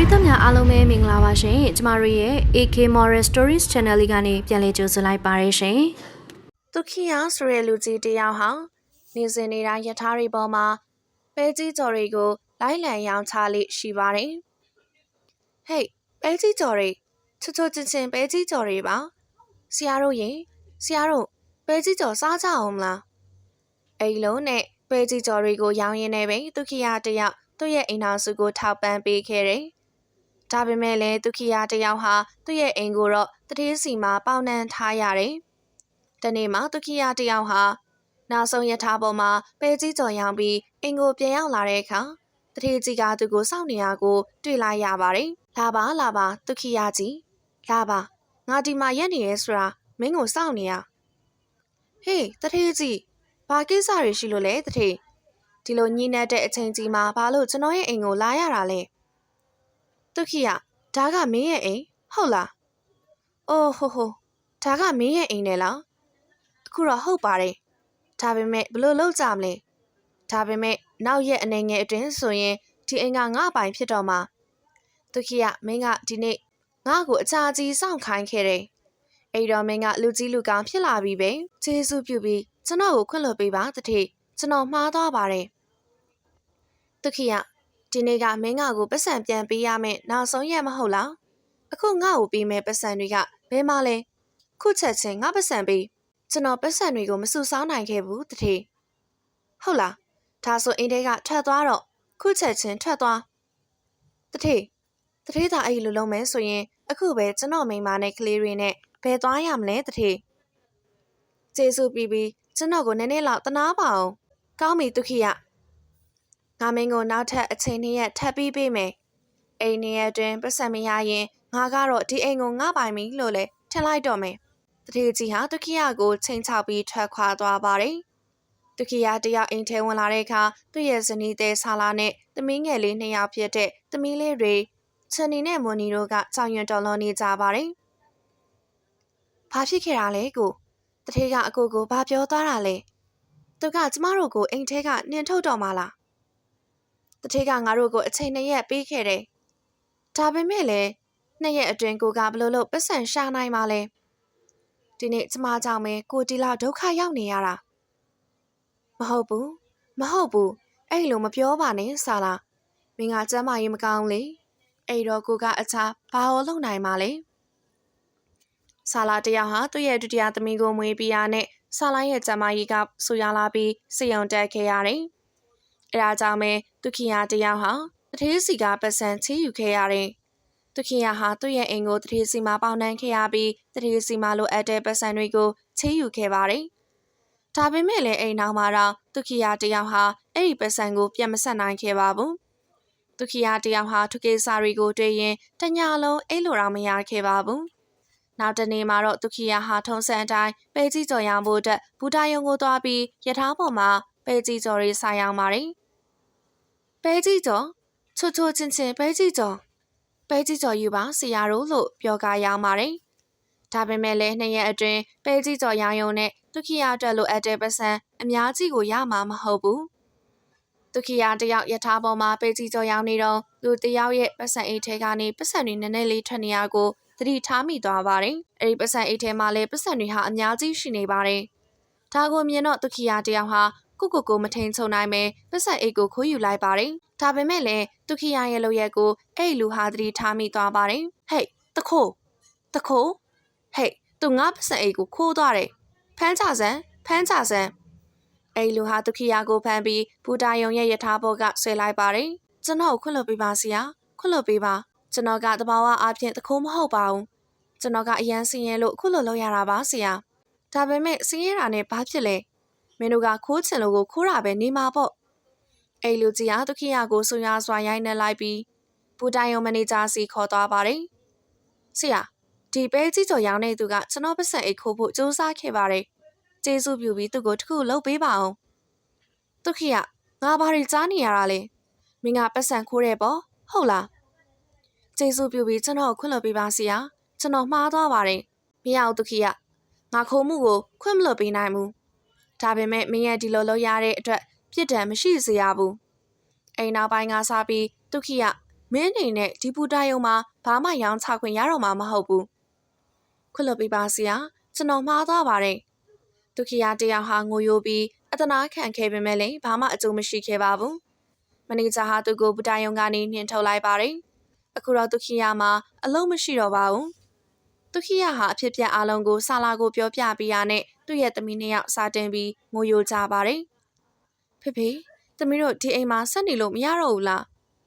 ရိသတ်များအားလုံးပဲမင်္ဂလာပါရှင်ကျမတို့ရဲ့ AK Moral Stories Channel လေးကနေပြန်လည်ကြိုဆိုလိုက်ပါရရှင်ဒုက္ခိယဆိုတဲ့လူကြီးတယောက်ဟာနေစဉ်နေတာယထာတွေပေါ်မှာပဲကြီးကြော်တွေကိုလိုက်လံရောင်းချလေးရှိပါတယ်ဟေးပဲကြီးကြော်တွေချွတ်ချွတ်ချင်းချင်းပဲကြီးကြော်တွေပါဆရာတို့ရင်ဆရာတို့ပဲကြီးကြော်စားကြအောင်မလားအိမ်လုံးနဲ့ပဲကြီးကြော်တွေကိုရောင်းရင်းနေပဲဒုက္ခိယတယောက်သူ့ရဲ့အိမ်တော်စုကိုထောက်ပံ့ပေးခဲ့တယ်။ ဒါပေမဲ့လည်းဒုက္ခိယတယောက်ဟာသူ့ရဲ့အိမ်ကိုတော့တတိစီမှာပေါင်နှံထားရတယ်။တနေ့မှဒုက္ခိယတယောက်ဟာနောက်ဆုံးရထားပေါ်မှာပဲကြီးကြော်ရောင်းပြီးအိမ်ကိုပြန်ရောက်လာတဲ့အခါတတိကြီးကသူ့ကိုစောင့်နေရကိုတွေ့လိုက်ရပါတယ်။လာပါလာပါဒုက္ခိယကြီးလာပါငါဒီမှာရက်နေရဲဆိုတာမင်းကိုစောင့်နေရ။ဟေးတတိကြီးဘာကိစ္စတွေရှိလို့လဲတတိဒီလိုညှိနှက်တဲ့အချိန်ကြီးမှာဘာလို့ကျွန်တော်ရဲ့အိမ်ကိုလာရတာလဲ တုခိယဒါကမင်းရဲ့အိမ်ဟုတ်လားအိုးဟိုဟိုဒါကမင်းရဲ့အိမ်နဲ့လားအခုတော့ဟုတ်ပါတယ်ဒါပေမဲ့ဘလို့လောက်ကြမလဲဒါပေမဲ့နောက်ရက်အနေငယ်အတွင်းဆိုရင်ဒီအိမ်ကငါ့ပိုင်ဖြစ်တော့မှာတုခိယမင်းကဒီနေ့ငါ့ကိုအချာကြီးစောင့်ခိုင်းခဲ့တယ်အဲ့တော့မင်းကလူကြီးလူကောင်းဖြစ်လာပြီပဲကျေးဇူးပြုပြီးကျွန်တော်ကိုခွင့်လွှတ်ပေးပါတတိကျွန်တော်မှားသွားပါတယ်ဒုက္ခိယ ဒီနေ့ကမင်းငါကိုပတ်စံပြန်ပေးရမယ်နောက်ဆုံးရက်မဟုတ်လားအခုငါ့ကိုပေးမယ်ပတ်စံတွေကဘယ်မှလဲခုချက်ချင်းငါပတ်စံပေးကျွန်တော်ပတ်စံတွေကိုမစုဆောင်းနိုင်ခဲ့ဘူးတတိဟုတ်လားဒါဆိုအင်းတဲကထွက်သွားတော့ခုချက်ချင်းထွက်သွားတတိတတိသာအဲ့လိုလုံးမဲဆိုရင်အခုပဲကျွန်တော်မိန်းမနဲ့ကလေးတွေနဲ့ဘယ်သွားရမလဲတတိကျေးဇူးပြီးပြီးကျွန်တော်ကိုနည်းနည်းလောက်တနာပါအောင်ကောင်းပြီဒုက္ခိယ ငါမင်းကိုနောက်ထပ်အချိန်နှစ်ရက်ထပ်ပြီးပေးမယ်အိမ်နှစ်ရက်တွင်ပတ်စံမရရင်ငါကတော့ဒီအိမ်ကိုငါပိုင်ပြီလို့လဲထင်လိုက်တော့မယ်တတိကြီးဟာဒုက္ခိယကိုချိန်ချောက်ပြီးထွက်ခွာသွားပါတယ်ဒုက္ခိယတယောက်အိမ်ထဲဝင်လာတဲ့အခါသူ့ရဲ့ဇနီးတဲ့ဆာလာနဲ့သမီးငယ်လေးနှစ်ယောက်ဖြစ်တဲ့သမီးလေးတွေချန်နီနဲ့မွန်နီတို့ကကြောင်ရွံတော်လွန်နေကြပါတယ်ဘာဖြစ်ခဲ့တာလဲကိုတထေးကအကိုကိုဘာပြောသွားတာလဲသူကကျမတို့ကိုအိမ်ထဲကနှင်ထုတ်တော်မှာလား တထေးကငါတို့ကိုအချိန်နှစ်ရက်ပေးခဲ့တယ်ဒါပေမဲ့လည်းနှစ်ရက်အတွင်းကိုကဘလို့လို့ပတ်စံရှာနိုင်ပါလဲဒီနေ့ကျမကြောင့်ပဲကိုတီလာဒုက္ခရောက်နေရတာမဟုတ်ဘူးမဟုတ်ဘူးအဲ့လိုမပြောပါနဲ့ဆာလာမင်းကကျမ်းမာရေးမကောင်းလေအဲ့တော့ကိုကအခြားဘာလို့လုပ်နိုင်မှာလဲဆာလာတယောက်ဟာသူ့ရဲ့ဒုတိယသမီးကိုမွေးပြီးရနဲ့ဆာလာရဲ့ကျမကြီးကဆူရလာပြီးစေယုံတက်ခဲ့ရတယ်။ အဲဒါကြောင့်ပဲသူခိယာတယောက်ဟာတထေးစီကပတ်စံချေးယူခဲ့ရတယ်။သူခိယာဟာသူ့ရဲ့အိမ်ကိုတထေးစီမှာပေါင်နှံခဲ့ရပြီးတထေးစီမှာလိုအပ်တဲ့ပတ်စံတွေကိုချေးယူခဲ့ပါတယ်။ဒါပေမဲ့လည်းအိမ်နောက်မှာတော့သူခိယာတယောက်ဟာအဲ့ဒီပတ်စံကိုပြန်မဆက်နိုင်ခဲ့ပါဘူး။သူခိယာတယောက်ဟာထုကေစာရီကိုတွေ့ရင်တညာလုံးအိတ်လိုတော့မရခဲ့ပါဘူး။နောက်တနေ့မှာတော့ဒုခိယဟာထုံးစံအတိုင်းပဲကြီးကျော်ရောင်ဖို့အတွက်ဘူတာယုံကိုသွားပြီးရထားပေါ်မှာ ပဲကြီးကျော်ရေးဆိုင်အောင်ပါတယ်။ပဲကြီးကျော်ချွတ်ချွတ်ချင်းချင်းပဲကြီးကျော်ပဲကြီးကျော်ယူပါဆရာတို့လို့ပြောကားရောင်းပါတယ်။ဒါပေမဲ့လည်းနှစ်ရက်အတွင်းပဲကြီးကျော်ရောင်းရုံနဲ့ဒုခိယအတွက်လိုအပ်တဲ့ပတ်စံအများကြီးကိုရမှာမဟုတ်ဘူး။ဒုခိယတယောက်ယထာပေါ်မှာပဲကြီးကျော်ရောင်းနေတော့လူတယောက်ရဲ့ပတ်စံအိတ်ထဲကနေပတ်စံတွေနည်းနည်းလေးထွက်နေရကိုသတိထားမိသွားပါတယ်။အဲဒီပတ်စံအိတ်ထဲမှာလည်းပတ်စံတွေဟာအများကြီးရှိနေပါတယ်။ဒါကိုမြင်တော့ဒုက္ခိယတယောက်ဟာ ကိုကိုကိုမထိန်ချုံနိုင်ပဲပတ်စံအိတ်ကိုခိုးယူလိုက်ပါတယ်။ဒါပေမဲ့လည်းဒုက္ခိယရဲ့လုပ်ရက်ကိုအဲ့လူဟာသတိထားမိသွားပါတယ်။ဟေးတခိုးတခိုးဟေးသူငါပတ်စံအိတ်ကိုခိုးသွားတယ်။ဖမ်းကြစမ်းဖမ်းကြစမ်းအဲ့လူဟာဒုက္ခိယကိုဖမ်းပြီးဘူတာယုံရဲ့ယထာဘောကဆွဲလိုက်ပါတယ်။ကျွန်တော်ခွင့်လွှတ်ပေးပါဆရာခွင့်လွှတ်ပေးပါကျွန်တော်ကတဘာဝအားဖြင့်တခိုးမဟုတ်ပါဘူးကျွန်တော်ကအရန်စင်းရဲလို့အခုလိုလုပ်ရတာပါဆရာဒါပေမဲ့စင်းရဲတာနဲ့ဘာဖြစ်လဲ မင်းတို့ကခိုးချင်လို့ကိုခိုးတာပဲနေမှာပေါ့အဲ့လူကြီးဟာဒုခိယကိုဆွရာစွာရိုင်းနှက်လိုက်ပြီးဘူတိုင်ယုံမန်နေဂျာစီခေါ်သွားပါတယ်ဆရာဒီပဲကြီးကျော်ရောင်းတဲ့သူကကျွန်တော်ပတ်စံအိတ်ခိုးဖို့စူးစမ်းခဲ့ပါတယ်ကျေးဇူးပြုပြီးသူ့ကိုတခုလုပ်ပေးပါအောင်ဒုခိယငါဘာတွေကြားနေရတာလဲမင်းကပတ်စံခိုးတယ်ပေါ့ဟုတ်လားကျေးဇူးပြုပြီးကျွန်တော်ခွင့်လွှတ်ပေးပါဆရာကျွန်တော်မှားသွားပါတယ်မရအောင်ဒုခိယငါခိုးမှုကိုခွင့်မလွှတ်ပေးနိုင်ဘူး ဒါပေမဲ့မင်းရဲ့ဒီလိုလုပ်ရတဲ့အတွက်ပြစ်ဒဏ်မရှိစေရဘူးအိမ်နောက်ပိုင်းကစားပြီးဒုခိယမင်းအနေနဲ့ဒီပူတာယုံမှာဘာမှရောင်းချခွင့်ရတော့မှာမဟုတ်ဘူးခွလွတ်ပေးပါဆရာကျွန်တော်မှားသွားပါတယ်ဒုက္ခရတယောက်ဟာငိုယိုပြီးအတနာခံခဲ့ပေမဲ့လည်းဘာမှအကျိုးမရှိခဲ့ပါဘူးမန်နေဂျာဟာသူ့ကိုပူတာယုံကနေနှင်ထုတ်လိုက်ပါတယ်အခုတော့ဒုက္ခရမှာအလုံးမရှိတော့ပါဘူး ဒုက္ခရဟာအဖြစ်ပြက်အလုံးကိုဆာလာကိုပြောပြပေးရနဲ့သူ့ရဲ့သမီးနှစ်ယောက်စာတင်ပြီးငိုယိုကြပါတယ်ဖေဖေသမီးတို့ဒီအိမ်မှာဆက်နေလို့မရတော့ဘူးလား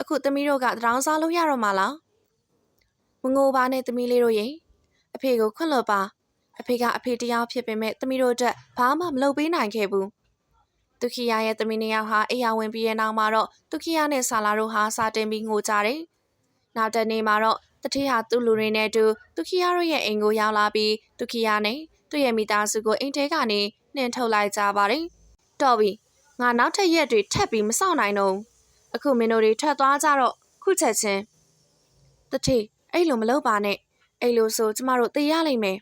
အခုသမီးတို့ကတရောင်းစားလို့ရတော့မှာလားမငိုပါနဲ့သမီးလေးတို့ရေအဖေကိုခွင့်လွှတ်ပါအဖေကအဖေတရားဖြစ်ပေမဲ့သမီးတို့အတွက်ဘာမှမလုပ်ပေးနိုင်ခဲ့ဘူးဒုခိယရဲ့သမီးနှစ်ယောက်ဟာအိယာဝင်ပြီးရဲ့နောက်မှာတော့ဒုခိယနဲ့ဆာလာတို့ဟာစာတင်ပြီးငိုကြတယ်နောက်တနေ့မှာတော့ တတိဟာသူ့လူတွေနဲ့အတူဒုခိယတို့ရဲ့အိမ်ကိုရောက်လာပြီးဒုခိယနဲ့သူ့ရဲ့မိသားစုကိုအိမ်ထဲကနေနှင်ထုတ်လိုက်ကြပါတယ်တော်ပြီငါနောက်ထပ်ရက်တွေထပ်ပြီးမစောင့်နိုင်တော့ဘူးအခုမင်းတို့တွေထွက်သွားကြတော့ခုချက်ချင်းတတိအဲ့လိုမလုပ်ပါနဲ့အဲ့လိုဆိုကျမတို့တေးရလိမ့်မယ်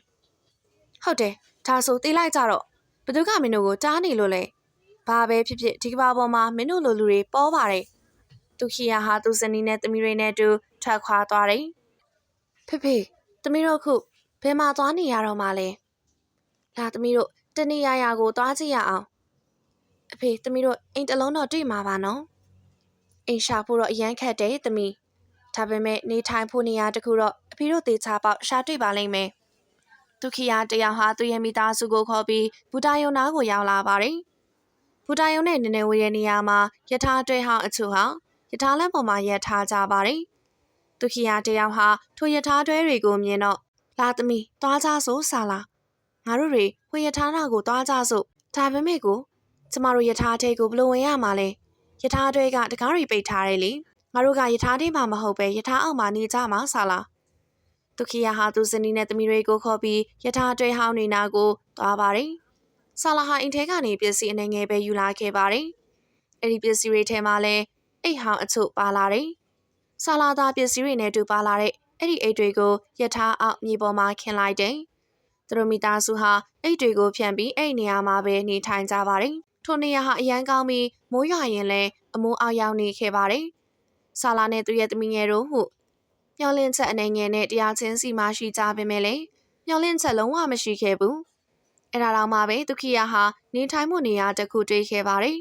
ဟုတ်တယ်ဒါဆိုတေးလိုက်ကြတော့ဘသူကမင်းတို့ကိုတားနေလို့လဲဘာပဲဖြစ်ဖြစ်ဒီကဘာပေါ်မှာမင်းတို့လိုလူတွေပေါ်ပါတယ်သူခီယာဟာသူစနီးနဲ့တမီတွေနဲ့အတူထွက်ခွာသွားတယ် ဖေဖေတမီတို့ခုဘယ်မှာသွားနေရတော့မှလဲလာတမီတို့တနေရရာကိုသွားကြည့်ရအောင်အဖေတမီတို့အိမ်တလုံးတော့တွေ့မှာပါနော်အိမ်ရှာဖို့တော့အရန်ခက်တယ်တမီဒါပေမဲ့နေထိုင်ဖို့နေရာတခုတော့အဖေတို့တေချာပေါက်ရှာတွေ့ပါလိမ့်မယ်ဒုခိယတယောက်ဟာသူ့ရဲ့မိသားစုကိုခေါ်ပြီးဘူတာယုံနာကိုရောက်လာပါတယ်ဘူတာယုံနဲ့နည်းနည်းဝေးတဲ့နေရာမှာယထာတွဲဟောင်းအချို့ဟာယထာလမ်းပေါ်မှာရပ်ထားကြပါတယ် ဒုခိယတယောက်ဟာထိုယထာတွဲတွေကိုမြင်တော့လာသမီးသွားကြစို့ဆာလာငါတို့တွေဝေယထာနာကိုသွားကြစို့ဒါပေမဲ့ကိုကျမတို့ယထာထဲကိုဘလို့ဝင်ရမှာလဲယထာတွဲကတကားတွေပိတ်ထားတယ်လေငါတို့ကယထာထဲမှာမဟုတ်ပဲယထာအောက်မှာနေကြမှာဆာလာဒုခိယဟာသူစနီးနဲ့သမီးတွေကိုခေါ်ပြီးယထာတွဲဟောင်းနေနာကိုသွားပါတယ်ဆာလာဟာအိမ်ထဲကနေပစ္စည်းအနေငယ်ပဲယူလာခဲ့ပါတယ်အဲ့ဒီပစ္စည်းတွေထဲမှာလည်းအိတ်ဟောင်းအချို့ပါလာတယ် ဆာလာသာပစ္စည်းတွေနဲ့တူပါလာတဲ့အဲ့ဒီအိတ်တွေကိုယထာအောက်မြေပေါ်မှာခင်းလိုက်တယ်သူတို့မိသားစုဟာအိတ်တွေကိုဖြန့်ပြီးအဲ့နေရာမှာပဲနေထိုင်ကြပါတယ်ထိုနေရာဟာအရန်ကောင်းပြီးမိုးရွာရင်လည်းအမိုးအောက်ရောက်နေခဲ့ပါတယ်ဆာလာနဲ့သူရဲ့သမီးငယ်တို့ဟုမျောလင့်ချက်အနေငယ်နဲ့တရားချင်းစီမှရှိကြပေမဲ့လည်းမျောလင့်ချက်လုံးဝမရှိခဲ့ဘူးအဲ့ဒါတော့မှပဲဒုခိယဟာနေထိုင်မှုနေရာတစ်ခုတွေ့ခဲ့ပါတယ်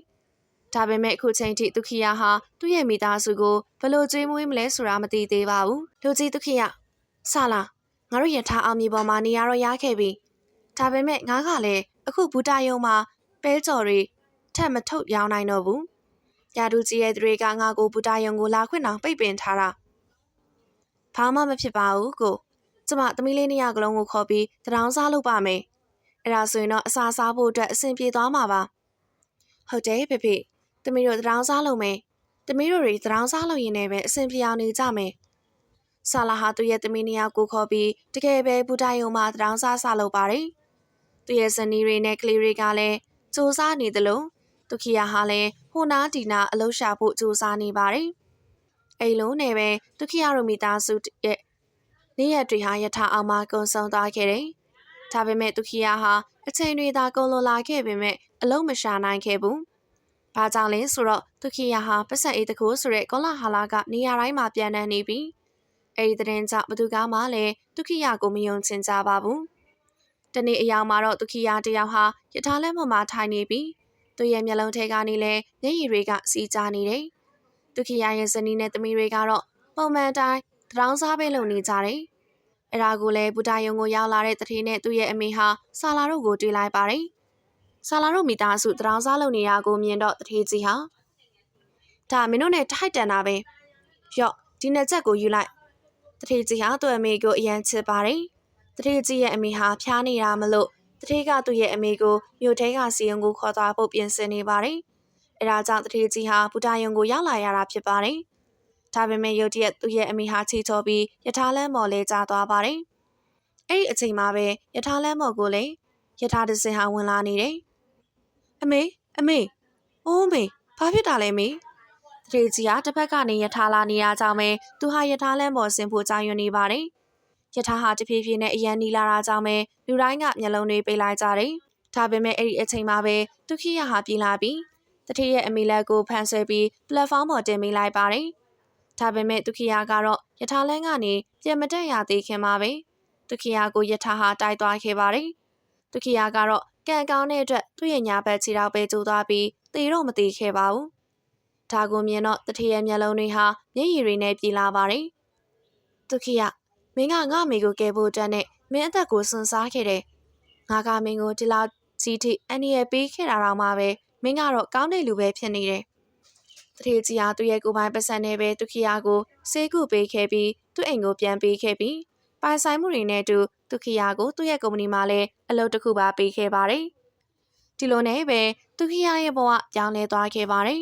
ဒါပေမဲ့အခုချိန်ထိဒုခိယဟာသူ့ရဲ့မိသားစုကိုဘလို့ကျွေးမွေးမလဲဆိုတာမသိသေးပါဘူးလူကြီးဒုခိယဆလာငါတို့ရထားအောင်မြေပေါ်မှာနေရတော့ရခဲ့ပြီဒါပေမဲ့ငါကလည်းအခုဘူတာယုံမှာပဲကြော်တွေထက်မထုတ်ရောင်းနိုင်တော့ဘူးရာဒူကြီးရဲ့တွေကငါကိုဘူတာယုံကိုလာခွင့်အောင်ပိတ်ပင်ထားတာဘာမှမဖြစ်ပါဘူးကိုကျမသမီးလေးနှစ်ယောက်ကလုံးကိုခေါ်ပြီးတရောင်းစားလုပ်ပါမယ်အဲ့ဒါဆိုရင်တော့အစာစားဖို့အတွက်အဆင်ပြေသွားမှာပါဟုတ်တယ်ဖေဖေ သမီးတို့တရောင်းစားလုပ်မယ်သမီးတို့တွေတရောင်းစားလုပ်ရင်လည်းပဲအဆင်ပြေအောင်နေကြမယ်ဆာလာဟာသူ့ရဲ့သမီးနှစ်ယောက်ကိုခေါ်ပြီးတကယ်ပဲဘူတာယုံမှာတရောင်းစားစားလုပ်ပါတယ်သူ့ရဲ့ဇနီးတွေနဲ့ကလေးတွေကလည်းစူးစမ်းနေသလိုဒုခိယဟာလည်းဟိုနာဒီနာအလုရှာဖို့စူးစမ်းနေပါတယ်။အိမ်လုံးနဲ့ပဲဒုခိယတို့မိသားစုရဲ့နေ့ရက်တွေဟာယထာအောင်မှကုံဆုံးသွားခဲ့တယ်။ဒါပေမဲ့ဒုခိယဟာအချိန်တွေသာကုန်လွန်လာခဲ့ပေမဲ့အလုံးမရှာနိုင်ခဲ့ဘူး။ ဘာကြောင့်လဲဆိုတော့ဒုခိယဟာပတ်ဆက်အေးတကူဆိုတဲ့ကောလာဟာလာကနေရာတိုင်းမှာပြန်နှံ့နေပြီ။အဲဒီတဲ့ကြောင့်ဘသူကမှလည်းဒုခိယကိုမယုံချင်ကြပါဘူး။တနေ့အယောင်မှာတော့ဒုခိယတယောက်ဟာယထာလက်ပေါ်မှာထိုင်နေပြီးသူ့ရဲ့မျက်လုံးထဲကနေလည်းမျက်ရည်တွေကစီးကြနေတယ်။ဒုခိယရဲ့ဇနီးနဲ့သမီးတွေကတော့ပုံမှန်တိုင်းတရောင်းစားပဲလုပ်နေကြတယ်။အဲ့ဒါကိုလည်းဘူတာယုံကိုရောက်လာတဲ့တထေးနဲ့သူ့ရဲ့အမေဟာဆာလာတို့ကိုတွေ့လိုက်ပါတယ်။ ဆာလာတို့မိသားစုတရောင်းစားလုပ်နေတာကိုမြင်တော့တထေးကြီးဟာဒါမင်းတို့နဲ့ထိုက်တန်တာပဲ။ရော့ဒီနှစ်ချက်ကိုယူလိုက်။တထေးကြီးဟာသူ့အမေကိုအရန်ချစ်ပါတယ်။တထေးကြီးရဲ့အမေဟာဖျားနေတာမလို့တထေးကသူ့ရဲ့အမေကိုမြို့ထဲကစီယုံကိုခေါ်သွားဖို့ပြင်ဆင်နေပါတယ်။အဲဒါကြောင့်တထေးကြီးဟာဘူတာယုံကိုရောက်လာရတာဖြစ်ပါတယ်။ဒါပေမဲ့ရုတ်တရက်သူ့ရဲ့အမေဟာချီချောပြီးယထာလန်းမော်လဲကျသွားပါတယ်။အဲ့ဒီအချိန်မှာပဲယထာလန်းမော်ကိုလည်းယထာတစင်ဟာဝင်လာနေတယ်။ အမေအမေအိုးမေဘာဖြစ်တာလဲမေ။တထေးကြီးကတစ်ဖက်ကနေယထာလာနေရကြောင်းပဲသူဟာယထာလန်းမော်ဆင်ဖို့ကြောင်ရွံ့နေပါတယ်။ယထာဟာတဖြည်းဖြည်းနဲ့အရန်နီလာတာကြောင့်ပဲလူတိုင်းကမျက်လုံးတွေပိတ်လိုက်ကြတယ်။ဒါပေမဲ့အဲ့ဒီအချိန်မှာပဲဒုခိယဟာပြေးလာပြီးတတိရဲ့အမေလက်ကိုဖန်ဆယ်ပြီးပလက်ဖောင်းပေါ်တင်မိလိုက်ပါတယ်။ဒါပေမဲ့သူခိယာကတော့ယထာလန်းကနေပြန်မတက်ရသေးခင်မှာပဲသူခိယာကိုယထာဟာတိုက်သွားခဲ့ပါတယ်သူခိယာကတော့ ကံကောင်းတဲ့အတွက်သူ့ရဲ့ညာဘက်ခြေထောက်ပဲကျိုးသွားပြီးသေတော့မသေးခဲ့ပါဘူးဒါကိုမြင်တော့တထရဲ့မျက်လုံးတွေဟာမျက်ရည်တွေနဲ့ပြေလာပါတယ်သူခိယာမင်းကငါ့မိကိုကယ်ဖို့အတွက်နဲ့မင်းအသက်ကိုစွန့်စားခဲ့တယ်ငါကမင်းကိုဒီလောက်ကြီးထိအန်ဒီရဲ့ပေးခဲ့တာတော့မှပဲမင်းကတော့ကောင်းတဲ့လူပဲဖြစ်နေတယ်တထေကြီးဟာသူ့ရဲ့ကိုယ်ပိုင်ပတ်စံနဲ့ပဲသူခိယာကိုစေးကုပေးခဲ့ပြီးသူ့အိမ်ကိုပြန်ပေးခဲ့ပြီး ပိုင်ဆိုင်မှုတွေနဲ့အတူသူခိယာကိုသူ့ရဲ့ကုမ္ပဏီမှာလည်းအလုပ်တစ်ခုပါပေးခဲ့ပါတယ်ဒီလိုနဲ့ပဲသူခိယာရဲ့ဘဝပြောင်းလဲသွားခဲ့ပါတယ်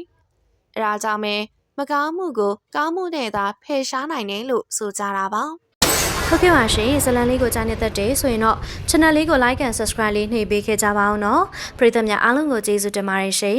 အဲဒါကြောင့်ပဲမကောင်းမှုကိုကောင်းမှုနဲ့သာဖယ်ရှားနိုင်တယ်လို့ဆိုကြတာပါဟုတ်ကဲ့ပါရှင်ဇလန်လေးကိုကြားနေတတ်တယ်ဆိုရင်တော့ channel လေးကို like and subscribe လေးနှိပ်ပေးခဲ့ကြပါအောင်နော်ပရိသတ်များအားလုံးကိုကျေးဇူးတင်ပါတယ်ရှင်